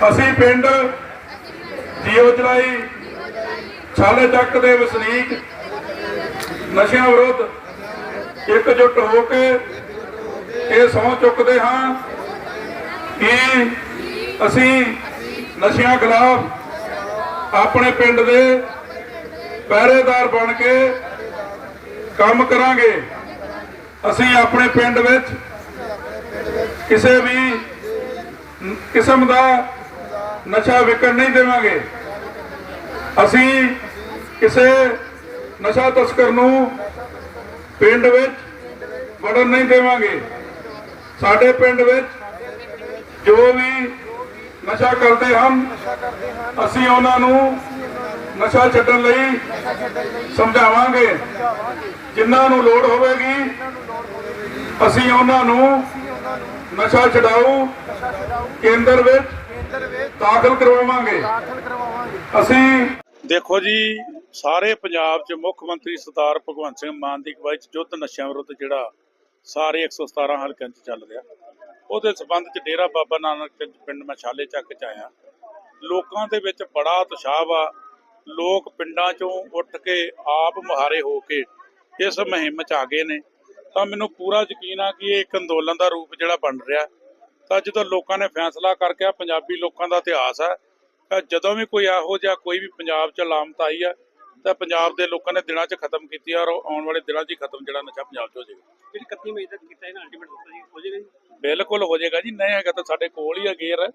ਅਸੀਂ ਪਿੰਡ ਜੀਓ ਚਲਾਈ ਛਾਲੇ ਚੱਕ ਦੇ ਵਸਨੀਕ ਨਸ਼ਿਆਂ ਵਿਰੁੱਧ ਇਕਜੁੱਟ ਹੋ ਕੇ ਇਹ ਸਹੁੰ ਚੁੱਕਦੇ ਹਾਂ ਕਿ ਅਸੀਂ ਨਸ਼ਿਆਂ ਖਿਲਾਫ ਆਪਣੇ ਪਿੰਡ ਦੇ ਪਹਿਰੇਦਾਰ ਬਣ ਕੇ ਕੰਮ ਕਰਾਂਗੇ। ਅਸੀਂ ਆਪਣੇ ਪਿੰਡ ਵਿੱਚ ਕਿਸੇ ਵੀ ਕਿਸਮ ਦਾ ਨਸ਼ਾ ਵਿਕਣ ਨਹੀਂ ਦੇਵਾਂਗੇ। ਅਸੀਂ ਕਿਸੇ ਨਸ਼ਾ ਤਸਕਰ ਨੂੰ ਪਿੰਡ ਵਿੱਚ ਵੜਨ ਨਹੀਂ ਦੇਵਾਂਗੇ। ਸਾਡੇ ਪਿੰਡ ਵਿੱਚ ਜੋ ਵੀ ਨਸ਼ਾ ਕਰਦੇ ਹਨ, ਅਸੀਂ ਉਹਨਾਂ ਨੂੰ ਨਸ਼ਾ ਛੱਡਣ ਲਈ ਸਮਝਾਵਾਂਗੇ। ਜਿਨ੍ਹਾਂ ਨੂੰ ਲੋੜ ਹੋਵੇਗੀ, ਅਸੀਂ ਉਹਨਾਂ ਨੂੰ ਨਸ਼ਾ ਛਡਾਓ ਕੇਂਦਰ ਵਿੱਚ ਦਾਖਲ ਕਰਵਾਵਾਂਗੇ। ਅਸੀਂ ਦੇਖੋ ਜੀ ਸਾਰੇ ਪੰਜਾਬ 'ਚ ਮੁੱਖ ਮੰਤਰੀ ਸਰਦਾਰ ਭਗਵੰਤ ਸਿੰਘ ਮਾਨ ਦੀ ਅਗਵਾਈ 'ਚ ਯੁੱਧ ਨਸ਼ਿਆਂ ਵਿਰੁੱਧ ਜਿਹੜਾ ਸਾਰੇ 117 ਹਲਕਿਆਂ 'ਚ ਚੱਲ ਰਿਹਾ। ਉਹਦੇ ਸਬੰਧ 'ਚ ਡੇਰਾ ਬਾਬਾ ਨਾਨਕ ਪਿੰਡ ਮਛਾਲੇ ਚੱਕ 'ਚ ਆਇਆ। ਲੋਕਾਂ ਦੇ ਵਿੱਚ ਬੜਾ ਉਤਸ਼ਾਹ ਵਾ ਲੋਕ ਪਿੰਡਾਂ 'ਚੋਂ ਉੱਠ ਕੇ ਆਪ ਮੁਹਾਰੇ ਹੋ ਕੇ ਇਸ ਮੁਹਿੰਮ 'ਚ ਆ ਗਏ ਨੇ। ਤਾਂ ਮੈਨੂੰ ਪੂਰਾ ਯਕੀਨ ਆ ਕਿ ਇਹ ਇੱਕ ਅੰਦੋਲਨ ਦਾ ਰੂਪ ਜਿਹੜਾ ਬਣ ਰਿਹਾ। ਤਾਂ ਜਦੋਂ ਲੋਕਾਂ ਨੇ ਫੈਸਲਾ ਕਰਕੇ ਆ ਪੰਜਾਬੀ ਲੋਕਾਂ ਦਾ ਇਤਿਹਾਸ ਹੈ ਤਾਂ ਜਦੋਂ ਵੀ ਕੋਈ ਇਹੋ ਜਿਹਾ ਕੋਈ ਵੀ ਪੰਜਾਬ 'ਚ ਲਾਮਤ ਆਈ ਆ ਤਾਂ ਪੰਜਾਬ ਦੇ ਲੋਕਾਂ ਨੇ ਦਿਨਾਂ 'ਚ ਖਤਮ ਕੀਤੀ ਔਰ ਆਉਣ ਵਾਲੇ ਦਿਨਾਂ 'ਚ ਹੀ ਖਤਮ ਜਿਹੜਾ ਨਸ਼ਾ ਪੰਜਾਬ 'ਚ ਹੋ ਜਾਏਗਾ। ਜਿਹੜੀ 31 ਮਈ ਤੱਕ ਕੀਤਾ ਇਹਨਾਂ ਅਲਟੀਮੇਟ ਦਿੱਤਾ ਜੀ ਹੋ ਜਾਏਗਾ ਜੀ? ਬਿਲਕੁਲ ਹੋ ਜਾਏਗਾ ਜੀ ਨਹੀਂ ਹੈਗਾ ਤਾਂ ਸਾਡੇ ਕੋਲ ਹੀ ਆ ਗੇਅਰ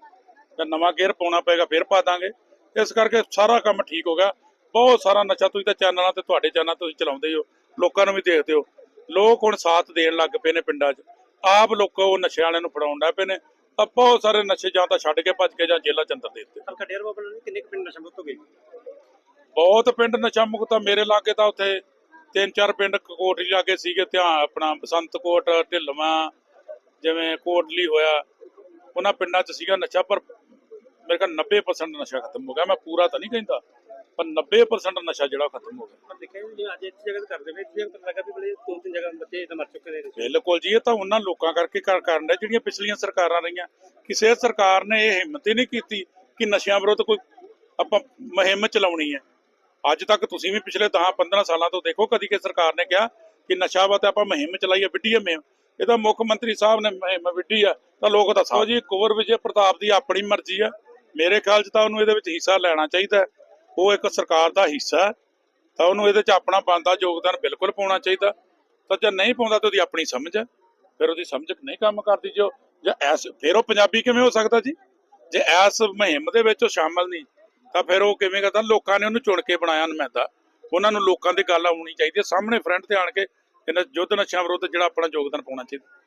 ਤਾਂ ਨਵਾਂ ਗੇਅਰ ਪਾਉਣਾ ਪਏਗਾ ਫਿਰ ਪਾ ਦਾਂਗੇ। ਇਸ ਕਰਕੇ ਸਾਰਾ ਕੰਮ ਠੀਕ ਹੋ ਗਿਆ। ਬਹੁਤ ਸਾਰਾ ਨਸ਼ਾ ਤੁਸੀਂ ਤਾਂ ਚੈਨਲਾਂ ਤੇ ਤੁਹਾਡੇ ਚੈਨਲ ਤੁਸੀਂ ਚਲਾਉਂਦੇ ਹੀ ਹੋ ਲੋਕਾਂ ਨੂੰ ਵੀ ਦੇਖਦੇ ਹੋ। ਲੋਕ ਹੁਣ ਸਾਥ ਦੇਣ ਲੱਗ ਪਏ ਨੇ ਪਿੰਡਾਂ 'ਚ। ਆਪ ਲੋਕ ਉਹ ਨਸ਼ੇ ਵਾਲਿਆਂ ਨੂੰ ਫੜਾਉਣ ਲੱਗ ਪਏ ਨੇ। ਤਾਂ ਬਹੁਤ ਸਾਰੇ ਨਸ਼ੇ ਜਾਂ ਤਾਂ ਛੱਡ ਕੇ ਭੱਜ ਕੇ ਜਾਂ ਜੇਲ੍ਹਾਂ 'ਚ ਅੰਦਰ ਦੇ ਦਿੱਤੇ। ਹਲਕਾ ਡੇਰ ਬਾਬਾ ਨੇ ਕਿੰਨੇ ਕੁ ਪਿੰਡ ਨਸ਼ਾ ਮੁਕਤ ਹੋ ਗਏ? ਬਹੁਤ ਪਿੰਡ ਨਸ਼ਾ ਮੁਕਤ ਆ। ਮੇਰੇ ਲਾਗੇ ਤਾਂ ਉੱਥੇ ਤਿੰਨ ਚਾਰ ਪਿੰਡ ਕੋਟਲੀ ਲਾਗੇ ਸੀਗੇ। ਧਿਆਨ ਆਪਣਾ ਬਸੰਤਕੋਟ ਢਿੱਲਵਾਂ ਜਿਵੇਂ ਕੋਟਲੀ ਹੋਇਆ ਉਹਨਾਂ ਪਿੰਡਾਂ 'ਚ ਸੀਗਾ ਨਸ਼ਾ ਪਰ ਮੇਰੇ ਖਿਆਲ 90% ਨਸ਼ਾ ਖਤਮ ਹੋ ਗਿਆ। ਮੈਂ ਪੂਰਾ ਤਾਂ ਨਹੀਂ ਕਹਿੰਦਾ। ਪਰ 90% ਨਸ਼ਾ ਜਿਹੜਾ ਖਤਮ ਹੋ ਗਿਆ। ਦੇਖਿਆ ਜੀ ਅੱਜ ਇੱਥੇ ਜਗ੍ਹਾ ਤੇ ਕਰਦੇ ਵੇ ਇੱਥੇ ਲੱਗਾ ਵੀ ਬੜੇ ਦੋ ਤਿੰਨ ਜਗ੍ਹਾ ਬੱਚੇ ਤਾਂ ਮਰ ਚੁੱਕੇ ਨੇ। ਬਿਲਕੁਲ ਜੀ ਇਹ ਤਾਂ ਉਹਨਾਂ ਲੋਕਾਂ ਕਰਕੇ ਕਰ ਕਰਨ ਦਾ ਜਿਹੜੀਆਂ ਪਿਛਲੀਆਂ ਸਰਕਾਰਾਂ ਰਹੀਆਂ। ਕਿਸੇ ਸਰਕਾਰ ਨੇ ਇਹ ਹਿੰਮਤ ਹੀ ਨਹੀਂ ਕੀਤੀ ਕਿ ਨਸ਼ਿਆਂ ਵਿਰੁੱਧ ਕੋਈ ਆਪਾਂ ਮੁਹਿੰਮ ਚਲਾਉਣੀ ਹੈ। ਅੱਜ ਤੱਕ ਤੁਸੀਂ ਵੀ ਪਿਛਲੇ 10 15 ਸਾਲਾਂ ਤੋਂ ਦੇਖੋ ਕਦੀ ਕਿ ਸਰਕਾਰ ਨੇ ਕਿਹਾ ਕਿ ਨਸ਼ਾ ਵਾ ਤੇ ਆਪਾਂ ਮੁਹਿੰਮ ਚਲਾਈਏ ਵਿੱਢੀਏ ਮੁਹਿੰਮ। ਇਹ ਤਾਂ ਮੁੱਖ ਮੰਤਰੀ ਸਾਹਿਬ ਨੇ ਮੁਹਿੰਮ ਵਿੱਢੀ ਆ। ਤਾਂ ਲੋਕ ਤਾਂ ਸੋ ਜੀ ਕੁਵਰ ਵਿਜੇ ਪ੍ਰਤਾਪ ਦੀ ਆਪਣੀ ਮਰਜ਼ੀ ਆ। ਮੇਰੇ ਖਿਆਲ 'ਚ ਤਾਂ ਉਹਨੂੰ ਇਹਦੇ ਵਿੱਚ ਹਿੱਸਾ ਲੈਣਾ ਚਾਹੀਦਾ। ਉਹ ਇੱਕ ਸਰਕਾਰ ਦਾ ਹਿੱਸਾ ਤਾਂ ਉਹਨੂੰ ਇਹਦੇ 'ਚ ਆਪਣਾ ਬਣਦਾ ਯੋਗਦਾਨ ਬਿਲਕੁਲ ਪਾਉਣਾ ਚਾਹੀਦਾ। ਤਾਂ ਜੇ ਨਹੀਂ ਪਾਉਂਦਾ ਤਾਂ ਉਹਦੀ ਆਪਣੀ ਸਮਝ ਹੈ। ਫਿਰ ਉਹਦੀ ਸਮਝ ਨਹੀਂ ਕੰਮ ਕਰਦੀ ਜੋ, ਜਾਂ ਐਸ, ਫਿਰ ਉਹ ਪੰਜਾਬੀ ਕਿਵੇਂ ਹੋ ਸਕਦਾ ਜੀ? ਜੇ ਐਸ ਮੁਹਿੰਮ ਦੇ ਵਿੱਚ ਉਹ ਸ਼ਾਮਲ ਨਹੀਂ, ਤਾਂ ਫਿਰ ਉਹ ਕਿਵੇਂ ਕਰਦਾ? ਲੋਕਾਂ ਨੇ ਉਹਨੂੰ ਚੁਣ ਕੇ ਬਣਾਇਆ ਨੁਮਾਇੰਦਾ। ਉਹਨਾਂ ਨੂੰ ਲੋਕਾਂ ਦੀ ਗੱਲ ਆਉਣੀ ਚਾਹੀਦੀ ਹੈ। ਸਾਹਮਣੇ ਫਰੰਟ ਤੇ ਆਣ ਕੇ ਇਹਨਾਂ ਯੁੱਧ ਨਸ਼ਿਆਂ ਵਿਰੁੱਧ ਜਿਹੜਾ ਆਪਣਾ ਯੋਗਦਾਨ ਪਾਉਣਾ ਚਾਹੀਦਾ।